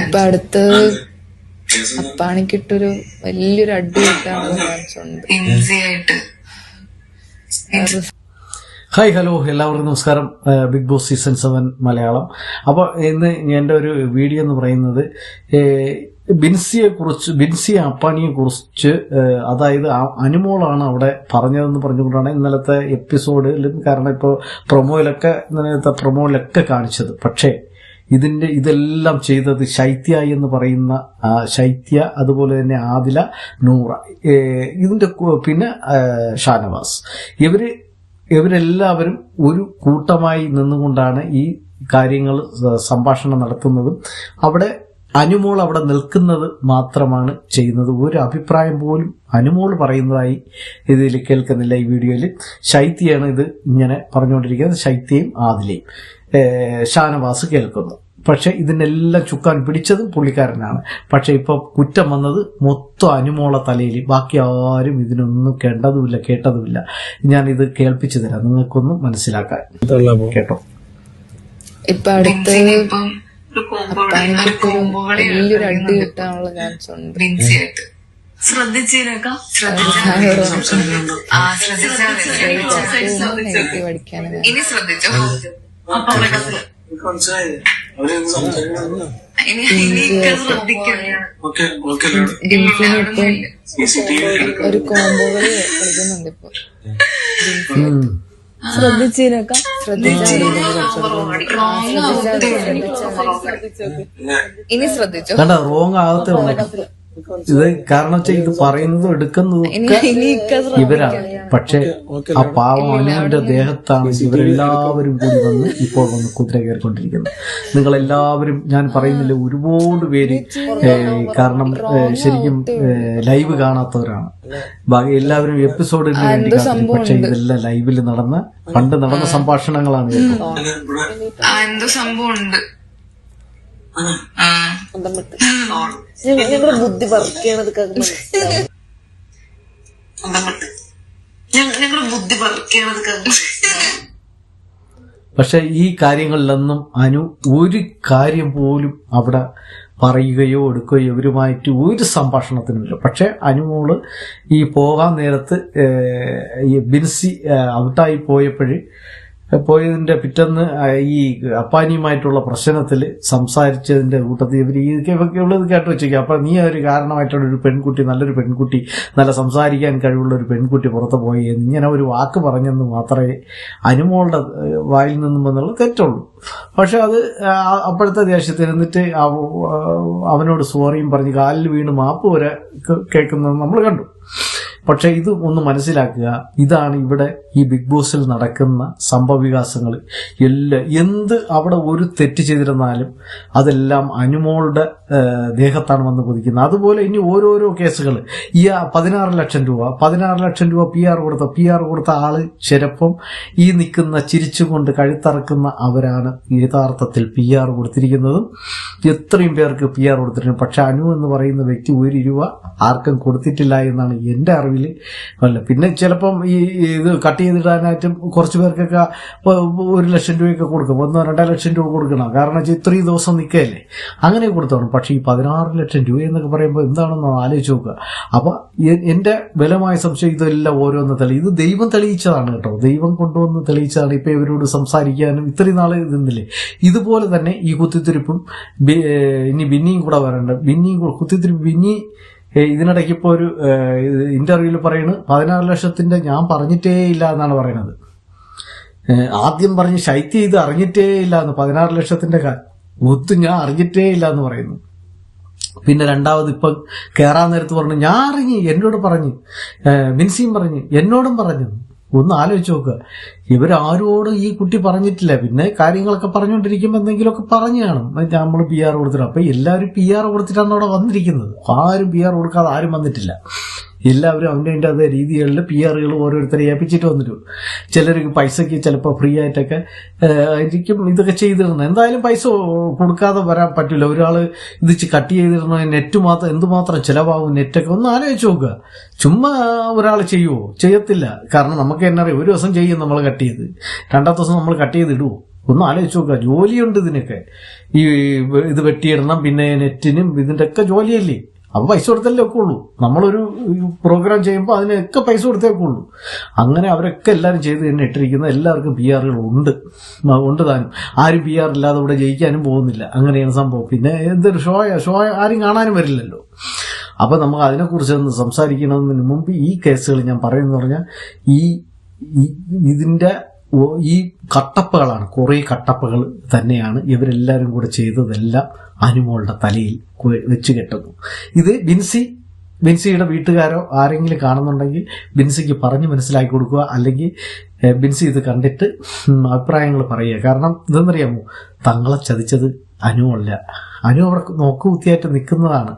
ഇപ്പൊ അടുത്ത് അപ്പാണിക്കിട്ടൊരു വലിയൊരു അടി കിട്ടാനുള്ള ചാൻസ് ഉണ്ട് ഈസി ആയിട്ട് ഹായ് ഹലോ എല്ലാവർക്കും നമസ്കാരം. Big Boss season seven Malayalam. അപ്പോൾ ഇന്ന് എന്റെ ഒരു വീഡിയോ എന്ന് പറയുന്നത് ബിൻസിയെ കുറിച്ച് ബിൻസി അപ്പാണിയെ കുറിച്ച് അതായത് ആ അനുമോളാണ് അവിടെ പറഞ്ഞതെന്ന് പറഞ്ഞുകൊണ്ടാണ് ഇന്നലത്തെ എപ്പിസോഡിലും കാരണം ഇപ്പോൾ പ്രൊമോയിലൊക്കെ ഇന്നലത്തെ പ്രൊമോയിലൊക്കെ കാണിച്ചത്. പക്ഷേ ഇതിന്റെ ഇതെല്ലാം ചെയ്തത് ശൈത്യ എന്ന് പറയുന്ന ശൈത്യ അതുപോലെ തന്നെ ആദില നൂറ. ഇതിന്റെ പിന്നെ ഷാനവാസ്. ഇവർ ഇവരെല്ലാവരും ഒരു കൂട്ടമായി നിന്നുകൊണ്ടാണ് ഈ കാര്യങ്ങൾ സംഭാഷണം നടത്തുന്നതും. അവിടെ അനുമോൾ അവിടെ നിൽക്കുന്നത് മാത്രമാണ് ചെയ്യുന്നത്. ഒരു അഭിപ്രായം പോലും അനുമോൾ പറയുന്നതായി ഇതിൽ കേൾക്കുന്നില്ല ഈ വീഡിയോയിൽ. ശൈത്യയാണ് ഇത് ഇങ്ങനെ പറഞ്ഞുകൊണ്ടിരിക്കുന്നത്. ശൈത്യയും ആദിലയും. ഷാനവാസ് കേൾക്കുന്നു. പക്ഷെ ഇതിനെല്ലാം ചുക്കാൻ പിടിച്ചത് പുള്ളിക്കാരനാണ്. പക്ഷെ ഇപ്പൊ കുറ്റം വന്നത് മൊത്തം അനുമോള തലയിൽ. ബാക്കി ആരും ഇതിനൊന്നും കേണ്ടതുമില്ല കേട്ടതുമില്ല. ഞാൻ ഇത് കേൾപ്പിച്ചു തരാം. നിങ്ങൾക്കൊന്നും മനസ്സിലാക്കാൻ. കേട്ടോ. ഇപ്പൊ അടുത്ത് വലിയൊരു അടി കിട്ടാനുള്ള ചാൻസ് ഉണ്ട്. ഇനി ശ്രദ്ധിച്ചോ? ഇപ്പം ഒരു കോമ്പോകളി കളിക്കുന്നുണ്ട് ഇപ്പൊ. ശ്രദ്ധിച്ചാൽ ഇനി ശ്രദ്ധിച്ചു കണ്ട റോങ് ആകത്തെ ഉള്ളൂ ഇത് കാരണം വെച്ചാൽ ഇത് പറയുന്നതും എടുക്കുന്നതും ഇവരാണ് പക്ഷെ ആ പാവം അനുവിന്റെ ദേഹത്താണ് ഇവരെല്ലാവരും കൂടി വന്ന് ഇപ്പോൾ വന്ന് കുതിര കയറിക്കൊണ്ടിരിക്കുന്നത് നിങ്ങൾ എല്ലാവരും ഞാൻ പറയുന്നില്ല ഒരുപാട് പേര് കാരണം ശരിക്കും ലൈവ് കാണാത്തവരാണ് ബാക്കി എല്ലാവരും എപ്പിസോഡിന് വേണ്ടി കാത്തിരിക്കും. പക്ഷെ ഇതെല്ലാം ലൈവിൽ നടന്ന പണ്ട് നടന്ന സംഭാഷണങ്ങളാണ് ആ എന്തോ സംഭവം ഉണ്ട്? ആ. ഞങ്ങളുടെ ബുദ്ധി വർക്ക് ചെയ്യണത് ഞങ്ങളുടെ ബുദ്ധി പക്ഷെ ഈ കാര്യങ്ങളിലൊന്നും അനു ഒരു കാര്യം പോലും അവിടെ പറയുകയോ എടുക്കുകയോ ഇവരുമായിട്ട് ഒരു സംഭാഷണത്തിനുമില്ല. പക്ഷേ അനുമോൾ ഈ പോകാൻ നേരത്ത് ഈ ബിൻസി ഔട്ടായി പോയപ്പോഴ് പോയതിന്റെ പിറ്റന്ന് ഈ അപ്പാനിയുമായിട്ടുള്ള പ്രശ്നത്തിൽ സംസാരിച്ചതിന്റെ കൂട്ടത്തിൽ ഇവർ ഉള്ളത് കേട്ട് വെച്ചേക്കും. അപ്പൊ നീ ഒരു കാരണമായിട്ടുള്ള ഒരു പെൺകുട്ടി നല്ലൊരു പെൺകുട്ടി നല്ല സംസാരിക്കാൻ കഴിവുള്ള ഒരു പെൺകുട്ടി പുറത്ത് പോയി ഇങ്ങനെ ഒരു വാക്ക് പറഞ്ഞെന്ന് മാത്രമേ അനുമോളുടെ വായിൽ നിന്നും എന്നുള്ളത് തെറ്റുള്ളൂ. പക്ഷെ അത് അപ്പോഴത്തെ ദേഷ്യത്തിൽ ഇരുന്നിട്ട് അവനോട് സോറിയും പറഞ്ഞ് കാലിൽ വീണ് മാപ്പ് വരെ കേൾക്കുന്നത് നമ്മൾ കണ്ടു. പക്ഷെ ഇത് ഒന്ന് മനസ്സിലാക്കുക. ഇതാണ് ഇവിടെ ഈ ബിഗ് ബോസിൽ നടക്കുന്ന സംഭവവികാസങ്ങൾ. എല്ലാ എന്ത് അവിടെ ഒരു തെറ്റ് ചെയ്തിരുന്നാലും അതെല്ലാം അനുമോളുടെ ദേഹത്താണ് വന്ന് കുതിക്കുന്നത് അതുപോലെ ഇനി ഓരോരോ കേസുകൾ ഈ പതിനാറ് ലക്ഷം രൂപ പതിനാറ് ലക്ഷം രൂപ പി ആർ കൊടുത്ത പി ആർ കൊടുത്ത ആൾ ചിലപ്പം ഈ നിൽക്കുന്ന ചിരിച്ചുകൊണ്ട് കഴുത്തറക്കുന്ന അവരാണ് യഥാർത്ഥത്തിൽ പി ആർ കൊടുത്തിരിക്കുന്നതും. എത്രയും പേർക്ക് പി ആർ കൊടുത്തിട്ടുണ്ട്. പക്ഷെ അനു എന്ന് പറയുന്ന വ്യക്തി ഒരു രൂപ ആർക്കും കൊടുത്തിട്ടില്ല എന്നാണ് എന്റെ അറിവിൽ അല്ല പിന്നെ ചിലപ്പം ഈ ഇത് കട്ട് ചെയ്തിടാനായിട്ടും കുറച്ച് പേർക്കൊക്കെ ഒരു ലക്ഷം രൂപയൊക്കെ കൊടുക്കും. ഒന്നോ രണ്ടോ ലക്ഷം രൂപ കൊടുക്കണം. കാരണം വെച്ചാൽ ഇത്രയും ദിവസം നിൽക്കുകയല്ലേ അങ്ങനെ കൊടുത്തോണം. പക്ഷേ ഈ പതിനാറ് ലക്ഷം രൂപ എന്നൊക്കെ പറയുമ്പോൾ എന്താണെന്ന് ആലോചിച്ച് നോക്കുക. അപ്പൊ എന്റെ ബലമായ സംശയം ഇതെല്ലാം ഓരോന്ന് തെളി ഇത് ദൈവം തെളിയിച്ചതാണ് കേട്ടോ. ദൈവം കൊണ്ടുവന്ന് തെളിയിച്ചതാണ്. ഇപ്പൊ ഇവരോട് സംസാരിക്കാനും ഇത്രയും നാൾ നിന്നില്ലേ? ഇതുപോലെ തന്നെ ഈ കുത്തിത്തിരിപ്പും ഇനി ബിന്നിയും കൂടെ വരണ്ട. ബിന്നിയും കുത്തിത്തിരിപ്പ് ബിന്നി ഇതിനിടയ്ക്ക് ഇപ്പോൾ ഒരു ഇന്റർവ്യൂവിൽ പറയുന്നത് പതിനാറ് ലക്ഷത്തിന്റെ ഞാൻ പറഞ്ഞിട്ടേ ഇല്ല എന്നാണ് പറയുന്നത് ആദ്യം പറഞ്ഞ് ശൈത്യം ഇത് അറിഞ്ഞിട്ടേ ഇല്ല എന്ന് പതിനാറ് ലക്ഷത്തിന്റെ ഒത്ത് ഞാൻ അറിഞ്ഞിട്ടേ ഇല്ല എന്ന് പറയുന്നു. പിന്നെ രണ്ടാമത് ഇപ്പം കയറാൻ നേരത്ത് പറഞ്ഞു ഞാൻ അറിഞ്ഞ് എന്നോട് പറഞ്ഞു മിൻസിയും പറഞ്ഞു എന്നോടും പറഞ്ഞു. ഒന്ന് ആലോചിച്ച് നോക്കുക ഇവരാരോടും ഈ കുട്ടി പറഞ്ഞിട്ടില്ല. പിന്നെ കാര്യങ്ങളൊക്കെ പറഞ്ഞുകൊണ്ടിരിക്കുമ്പോൾ എന്തെങ്കിലുമൊക്കെ പറഞ്ഞു കാണും. നമ്മൾ പി ആർ കൊടുത്തിട്ട്. അപ്പൊ എല്ലാവരും പി ആർ കൊടുത്തിട്ടാണ് അവിടെ വന്നിരിക്കുന്നത്. ആരും പി ആർ കൊടുക്കാതെ ആരും വന്നിട്ടില്ല. എല്ലാവരും അവന്റെ അതിന്റെ അതേ രീതികളിൽ പി ആറുകൾ ഓരോരുത്തരെ ഏൽപ്പിച്ചിട്ട് വന്നിട്ടു. ചിലർക്ക് പൈസയ്ക്ക് ചിലപ്പോൾ ഫ്രീ ആയിട്ടൊക്കെ ആയിരിക്കും ഇതൊക്കെ ചെയ്തിരുന്നത്. എന്തായാലും പൈസ കൊടുക്കാതെ വരാൻ പറ്റില്ല ഒരാൾ ഇത് കട്ട് ചെയ്തിരുന്ന നെറ്റ് മാത്രം എന്തുമാത്രം ചിലവാകും നെറ്റൊക്കെ ഒന്ന് ആലോചിച്ച് നോക്കുക. ചുമ്മാ ഒരാൾ ചെയ്യുമോ ചെയ്യത്തില്ല. കാരണം നമുക്ക് അറിയാം ഒരു ദിവസം ചെയ്യും നമ്മൾ കട്ട് ചെയ്ത്. രണ്ടാം ദിവസം നമ്മൾ കട്ട് ചെയ്ത് ഇടുവോ? ഒന്ന് ആലോചിച്ച് നോക്കുക. ജോലിയുണ്ട് ഇതിനൊക്കെ. ഈ ഇത് വെട്ടിയിടണം പിന്നെ നെറ്റിനും ഇതിന്റെ ഒക്കെ ജോലിയല്ലേ? അപ്പൊ പൈസ കൊടുത്തല്ലേ ഒക്കെ ഉള്ളൂ നമ്മളൊരു പ്രോഗ്രാം ചെയ്യുമ്പോൾ അതിനൊക്കെ പൈസ കൊടുത്തേക്കെ ഉള്ളൂ അങ്ങനെ അവരൊക്കെ എല്ലാവരും ചെയ്ത് തന്നെ ഇട്ടിരിക്കുന്ന എല്ലാവർക്കും പി ആറുകൾ ഉണ്ട്. ഉണ്ട് താനും. ആരും പി ആർ ഇല്ലാതെ ഇവിടെ ജയിക്കാനും പോകുന്നില്ല. അങ്ങനെയാണ് സംഭവം. പിന്നെ എന്തൊരു ഷോയ ഷോ ആരും കാണാനും വരില്ലല്ലോ. അപ്പൊ നമുക്ക് അതിനെക്കുറിച്ചൊന്ന് ഒന്ന് സംസാരിക്കുന്നതിന് മുമ്പ് ഈ കേസുകൾ ഞാൻ പറയുന്നു പറഞ്ഞാൽ ഈ ഇതിന്റെ ഈ കട്ടപ്പകളാണ്. കുറേ കട്ടപ്പകൾ തന്നെയാണ് ഇവരെല്ലാവരും കൂടെ ചെയ്തതെല്ലാം അനുമോളുടെ തലയിൽ വെച്ച് കെട്ടുന്നു. ഇത് ബിൻസി ബിൻസിയുടെ വീട്ടുകാരോ ആരെങ്കിലും കാണുന്നുണ്ടെങ്കിൽ ബിൻസിക്ക് പറഞ്ഞ് മനസ്സിലാക്കി കൊടുക്കുക. അല്ലെങ്കിൽ ബിൻസി ഇത് കണ്ടിട്ട് അഭിപ്രായങ്ങൾ പറയുക. കാരണം ഇതെന്നറിയാമോ? തങ്ങളെ ചതിച്ചത് അനുവല്ല അനു അവിടെ നോക്കുകുത്തിയായിട്ട് നിൽക്കുന്നതാണ്.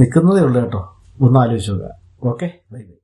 നിൽക്കുന്നതേ ഉള്ളൂ കേട്ടോ. ഒന്ന് ആലോചിച്ച് നോക്കുക. ഓക്കെ? Bye bye.